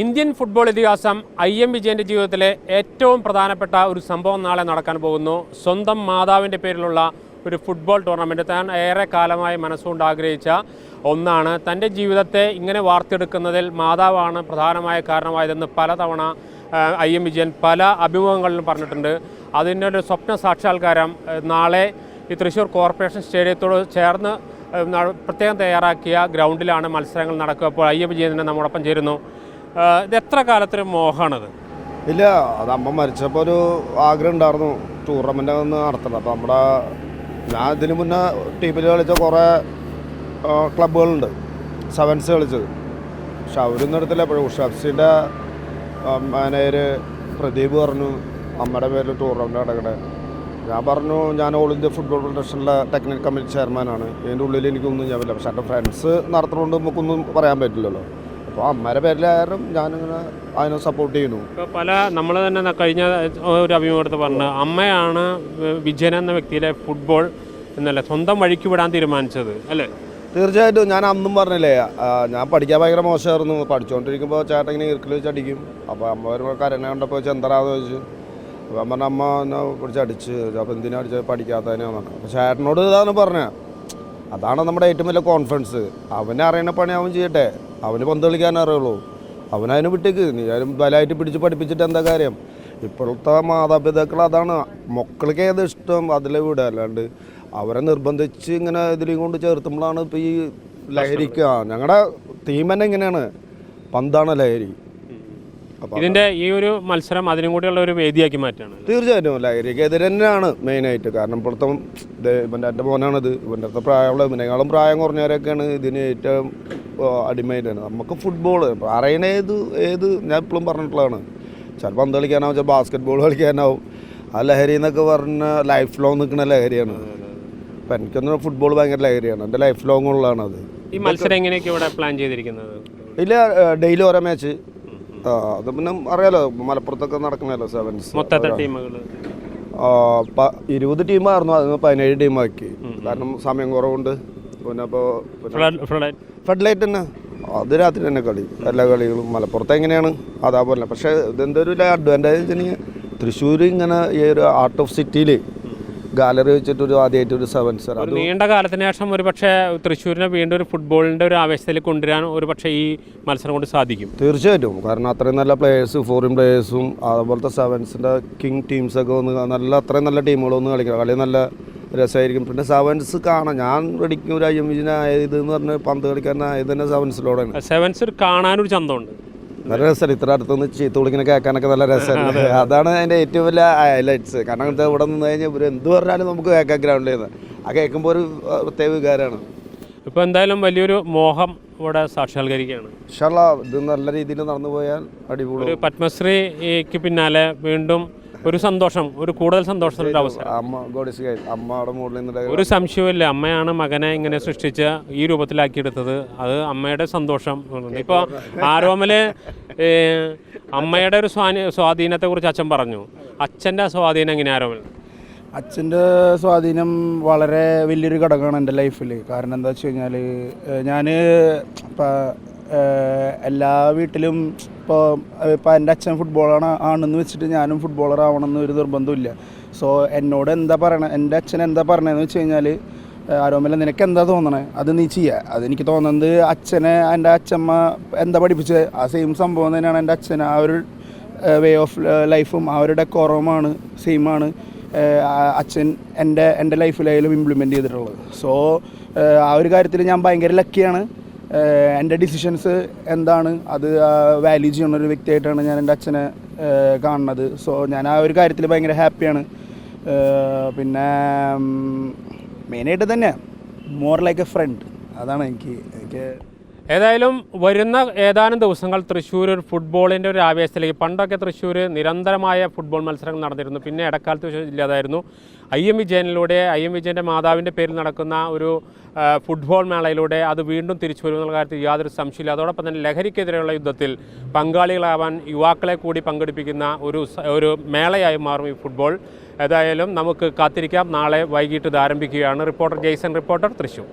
Indian football ഇതിഹാസം I M വിജയന്റെ ജീവിതത്തിലെ ഏറ്റവും പ്രധാനപ്പെട്ട ഒരു സംഭവം നാളെ നടക്കാൻ പോകുന്നു. സ്വന്തം മാതാവിന്റെ പേരിലുള്ള ഒരു ഫുട്ബോൾ ടൂർണമെന്റ് താൻ ഏറെ കാലമായി മനസ്സുകൊണ്ട് ആഗ്രഹിച്ച ഒന്നാണ്. തന്റെ ജീവിതത്തെ ഇങ്ങനെ വാർത്തെടുക്കുന്നതിൽ മാതാവാണ് പ്രധാനമായ കാരണമായതെന്ന് പലതവണ ഐ എം വിജയൻ പല അഭിമുഖങ്ങളിലും പറഞ്ഞിട്ടുണ്ട്. അതിന്റെ ഒരു സ്വപ്ന സാക്ഷാത്കാരം നാളെ ഈ തൃശ്ശൂർ കോർപ്പറേഷൻ സ്റ്റേഡിയത്തോട് ചേർന്ന് പ്രത്യേകം തയ്യാറാക്കിയ ഗ്രൗണ്ടിലാണ് മത്സരങ്ങൾ നടക്കുക. അപ്പോൾ ഐ എം വിജയൻ നമ്മോടൊപ്പം ചേരുന്നു. ഇത് എത്ര കാലത്തൊരു മോഹമാണത് ഇല്ല അത് അമ്മ മരിച്ചപ്പോൾ ഒരു ആഗ്രഹം ഉണ്ടായിരുന്നു. ടൂർണമെന്റ് ഒന്ന് നടത്തണം. അപ്പോൾ നമ്മുടെ ഞാൻ ഇതിനു മുന്നേ ടീമിൽ കളിച്ച കുറേ ക്ലബ്ബുകളുണ്ട്. സെവൻസ് കളിച്ചത്. പക്ഷെ അവരൊന്നും എടുത്തില്ല. എപ്പോഴും ഷെഫ്സിന്റെ മാനേജർ പ്രദീപ് പറഞ്ഞു അമ്മയുടെ പേരിൽ ടൂർണമെന്റ് നടക്കണേ ഞാൻ പറഞ്ഞു ഞാൻ ഓൾ ഇന്ത്യ ഫുട്ബോൾ ഫെഡറേഷനിലെ ടെക്നിക്കൽ കമ്മിറ്റി ചെയർമാനാണ്. ഇതിന്റെ ഉള്ളിൽ എനിക്കൊന്നും ചെയ്യാൻ പറ്റില്ല. പക്ഷേ എന്റെ ഫ്രണ്ട്സ് നടത്തുന്നതുകൊണ്ട് നമുക്കൊന്നും പറയാൻ പറ്റില്ലല്ലോ. അപ്പോൾ അമ്മയുടെ പേരിലായാലും ഞാനിങ്ങനെ അതിനെ സപ്പോർട്ട് ചെയ്യുന്നു. ഇപ്പോൾ പല നമ്മൾ തന്നെ കഴിഞ്ഞ ഒരു അഭിമുഖത്ത് പറഞ്ഞു അമ്മയാണ് വിജയൻ എന്ന വ്യക്തിയിലെ ഫുട്ബോൾ എന്നല്ല സ്വന്തം വഴിക്ക് വിടാൻ തീരുമാനിച്ചത് അല്ലേ? തീർച്ചയായിട്ടും ഞാൻ അന്നും പറഞ്ഞില്ലേ ഞാൻ പഠിക്കാൻ ഭയങ്കര മോശമായിരുന്നു. പഠിച്ചുകൊണ്ടിരിക്കുമ്പോൾ ചേട്ടൻ ഇങ്ങനെ ഇറുക്കിൽ വെച്ച് അടിക്കും. അപ്പോൾ അമ്മ വരുമ്പോൾ കരനെ കണ്ടപ്പോൾ ചെന്തറാന്ന് ചോദിച്ചു. അപ്പോൾ അമ്മ അമ്മ എന്നെ പിടിച്ച് അടിച്ച് അപ്പോൾ എന്തിനാ അടിച്ചത്? പഠിക്കാത്തതിനാന്ന് പറഞ്ഞു. അപ്പോൾ ചേട്ടനോട് ഇതാണ് പറഞ്ഞത് അതാണ് നമ്മുടെ ഏറ്റവും വലിയ കോൺഫിഡൻസ് അവനെ അറിയണ പണി അവൻ ചെയ്യട്ടെ. അവന് പന്ത് കളിക്കാൻ അറിയുള്ളൂ അവനതിന് വിട്ടേക്ക്. ആരും ബലമായിട്ട് പിടിച്ച് പഠിപ്പിച്ചിട്ട് എന്താ കാര്യം? ഇപ്പോഴത്തെ മാതാപിതാക്കൾ അതാണ്. മക്കൾക്ക് ഏത് ഇഷ്ടം അതിലെ വിടുക. അല്ലാണ്ട് അവരെ നിർബന്ധിച്ച് ഇങ്ങനെ ഇതിലും കൊണ്ട് ചേർത്തുമ്പോഴാണ് ഇപ്പോൾ ഈ ലഹരിക്ക്. ഞങ്ങളുടെ തീം തന്നെ ഇങ്ങനെയാണ്. പന്താണ് ലഹരി. ഇതിന്റെ ഈ ഒരു മത്സരം അതിനും കൂടിയുള്ള ഒരു വേദിയാക്കി മാറ്റാണ്. തീർച്ചയായിട്ടും. ലഹരിക്ക് എതിരെ തന്നെയാണ് മെയിനായിട്ട്. കാരണം ഇപ്പോഴത്തെ ഇവന്റെ എന്റെ മോനാണിത്. ഇവന്റെ അടുത്ത പ്രായമുള്ള ഇവനേക്കാളും പ്രായം കുറഞ്ഞവരൊക്കെയാണ് ഇതിന് ഏറ്റവും അടിമയായിട്ടാണ് നമുക്ക് ഫുട്ബോൾ അറിയണ ഏത് ഏത് ഞാൻ ഇപ്പോഴും പറഞ്ഞിട്ടുള്ളതാണ്. ചിലപ്പോൾ പന്ത് കളിക്കാനാവും ചിലപ്പോൾ ബാസ്കറ്റ് ബോൾ കളിക്കാനാവും. ആ ലഹരി എന്നൊക്കെ പറഞ്ഞ ലൈഫ് ലോങ് നിൽക്കുന്ന ലഹരിയാണ്. അപ്പം എനിക്കൊന്നും ഫുട്ബോൾ ഭയങ്കര ലഹരിയാണ്. എന്റെ ലൈഫ് ലോങ് ഉള്ളതാണ് അത്. ഈ മത്സരം എങ്ങനെയൊക്കെ ഇവിടെ പ്ലാൻ ചെയ്തിരിക്കുന്നത്? ഇല്ല ഡെയിലി ഓരോ മാച്ച് ആ അത് പിന്നെ അറിയാലോ മലപ്പുറത്തൊക്കെ നടക്കണല്ലോ സെവൻസ് മൊത്തത്തെ ടീമുകൾ ഇരുപത് ടീമായിരുന്നു അതിന് പതിനേഴ് ടീമാക്കി കാരണം സമയം കുറവുണ്ട്. പിന്നെ ഫെഡ് ലൈറ്റ് തന്നെ. അത് രാത്രി തന്നെ കളി. എല്ലാ കളികളും മലപ്പുറത്ത് എങ്ങനെയാണ്? അതേപോലെ പക്ഷേ ഇതെന്തൊരു അഡ്വാന്റേജ് വെച്ചിട്ടുണ്ടെങ്കിൽ തൃശ്ശൂർ ഇങ്ങനെ ഈ ഒരു ആർട്ട് ഓഫ് സിറ്റിയിൽ ഗാലറി വെച്ചിട്ട് ഒരു ആദ്യമായിട്ട് ഒരു സെവൻസർ ഒരു നീണ്ട കാലത്തിന് ശേഷം ഒരു പക്ഷേ തൃശ്ശൂരിനെ വീണ്ടും ഒരു ഫുട്ബോളിന്റെ ഒരു ആവേശത്തിൽ കൊണ്ടുവരാൻ ഒരു പക്ഷേ ഈ മത്സരം കൊണ്ട് സാധിക്കും. തീർച്ചയായിട്ടും. കാരണം അത്രയും നല്ല പ്ലേയേഴ്സ് ഫോറിൻ പ്ലേയേഴ്സും അതുപോലത്തെ സെവൻസിന്റെ കിങ് ടീംസൊക്കെ ഒന്ന് നല്ല അത്രയും നല്ല ടീമുകളൊന്ന് കളിക്കണം. കളി നല്ല രസമായിരിക്കും. പിന്നെ സെവൻസ് കാണാം. ഞാൻ റെഡിക്കും ഒരു അയ്യമ്മിജിനായത് എന്ന് പറഞ്ഞ് പന്ത് കളിക്കാനായത് തന്നെ സെവൻസിലൂടെയാണ് സെവൻസ് കാണാനൊരു ചന്തമുണ്ട്. നല്ല രസമാണ്. ഇത്ര അടുത്തുനിന്ന് ചീത്ത കേൾക്കാനൊക്കെ നല്ല രസമാണ്. അതാണ് അതിന്റെ ഏറ്റവും വലിയ ഹൈലൈറ്റ്സ് കാരണം ഇത് ഇവിടെ നിന്ന് കഴിഞ്ഞാൽ ഇവർ എന്ത് പറഞ്ഞാലും നമുക്ക് കേൾക്കാം ഗ്രൗണ്ടിൽ നിന്ന്. ആ കേൾക്കുമ്പോൾ ഒരു പ്രത്യേക വികാരമാണ്. ഇപ്പോൾ എന്തായാലും വലിയൊരു മോഹം ഇവിടെ സാക്ഷാത്കരിക്കുകയാണ്. ഇത് നല്ല രീതിയിൽ നടന്നു പോയാൽ അടിപൊളി. പത്മശ്രീക്ക് പിന്നാലെ വീണ്ടും ഒരു സന്തോഷം ഒരു കൂടുതൽ സന്തോഷത്തിന്റെ ഒരു അവസരം അമ്മ ഗോഡിസ് ഗൈഡ്. അമ്മയുടെ മുകളിൽ നിന്നിട്ട് ഒരു സംശയവുമില്ല. അമ്മയാണ് മകനെ ഇങ്ങനെ സൃഷ്ടിച്ച് ഈ രൂപത്തിലാക്കിയെടുത്തത്. അത് അമ്മയുടെ സന്തോഷം. ഇപ്പോൾ ആരോമൽ അമ്മയുടെ ഒരു സ്വാധീ സ്വാധീനത്തെക്കുറിച്ച് അച്ഛൻ പറഞ്ഞു. അച്ഛന്റെ സ്വാധീനം എങ്ങനെ ആരോമൽ അച്ഛന്റെ സ്വാധീനം വളരെ വലിയൊരു ഘടകമാണ് എന്റെ ലൈഫിൽ കാരണം എന്താ വെച്ച് കഴിഞ്ഞാൽ ഞാൻ ഇപ്പം എല്ലാ വീട്ടിലും ഇപ്പോൾ ഇപ്പോൾ എന്റെ അച്ഛൻ ഫുട്ബോളാണ് ആണെന്ന് വെച്ചിട്ട് ഞാനും ഫുട്ബോളർ ആവണമെന്ന് ഒരു നിർബന്ധമില്ല സോ എന്നോട് എന്താ പറയണത് എന്റെ അച്ഛൻ എന്താ പറയണതെന്ന് വെച്ച് കഴിഞ്ഞാൽ ആരോമല്ല നിനക്ക് എന്താ തോന്നണേ? അത് നീ ചെയ്യുക അതെനിക്ക് തോന്നുന്നത് അച്ഛനെ എന്റെ അച്ഛമ്മ എന്താ പഠിപ്പിച്ചത് ആ സെയിം സംഭവം തന്നെയാണ് എന്റെ അച്ഛൻ ആ ഒരു വേ ഓഫ് ലൈഫും ആ ഒരു ഡെക്കോറവുമാണ് സെയിമാണ് അച്ഛൻ എന്റെ എന്റെ ലൈഫിലായാലും ഇംപ്ലിമെന്റ് ചെയ്തിട്ടുള്ളത്. സോ ആ ഒരു കാര്യത്തിൽ ഞാൻ ഭയങ്കര ലക്കിയാണ് എന്റെ ഡിസിഷൻസ് എന്താണ്? അത് വാല്യൂ ചെയ്യുന്ന ഒരു വ്യക്തിയായിട്ടാണ് ഞാൻ എന്റെ അച്ഛനെ കാണുന്നത്. സോ ഞാൻ ആ ഒരു കാര്യത്തിൽ ഭയങ്കര ഹാപ്പിയാണ് പിന്നെ മെയിനായിട്ട് തന്നെ മോർ ലൈക്ക് എ ഫ്രണ്ട് അതാണ് എനിക്ക് എനിക്ക് ഏതായാലും വരുന്ന ഏതാനും ദിവസങ്ങൾ തൃശ്ശൂർ ഒരു ഫുട്ബോളിന്റെ ഒരു ആവേശത്തിലേക്ക്. പണ്ടൊക്കെ തൃശ്ശൂർ നിരന്തരമായ ഫുട്ബോൾ മത്സരങ്ങൾ നടന്നിരുന്നു. പിന്നെ ഇടക്കാലത്ത് ഇല്ലാതായിരുന്നു. ഐ എം വിജയനിലൂടെ ഐ എം വിജയന്റെ മാതാവിന്റെ പേരിൽ നടക്കുന്ന ഒരു ഫുട്ബോൾ മേളയിലൂടെ അത് വീണ്ടും തിരിച്ചു വരുമെന്നുള്ള കാര്യത്തിൽ യാതൊരു സംശയമില്ല അതോടൊപ്പം തന്നെ ലഹരിക്കെതിരെയുള്ള യുദ്ധത്തിൽ പങ്കാളികളാവാൻ യുവാക്കളെ കൂടി പങ്കെടുപ്പിക്കുന്ന ഒരു ഒരു മേളയായി മാറും ഈ ഫുട്ബോൾ ഏതായാലും നമുക്ക് കാത്തിരിക്കാം. നാളെ വൈകിട്ട് ഇത് ആരംഭിക്കുകയാണ്. Reporter Jaison reporter Thrissur.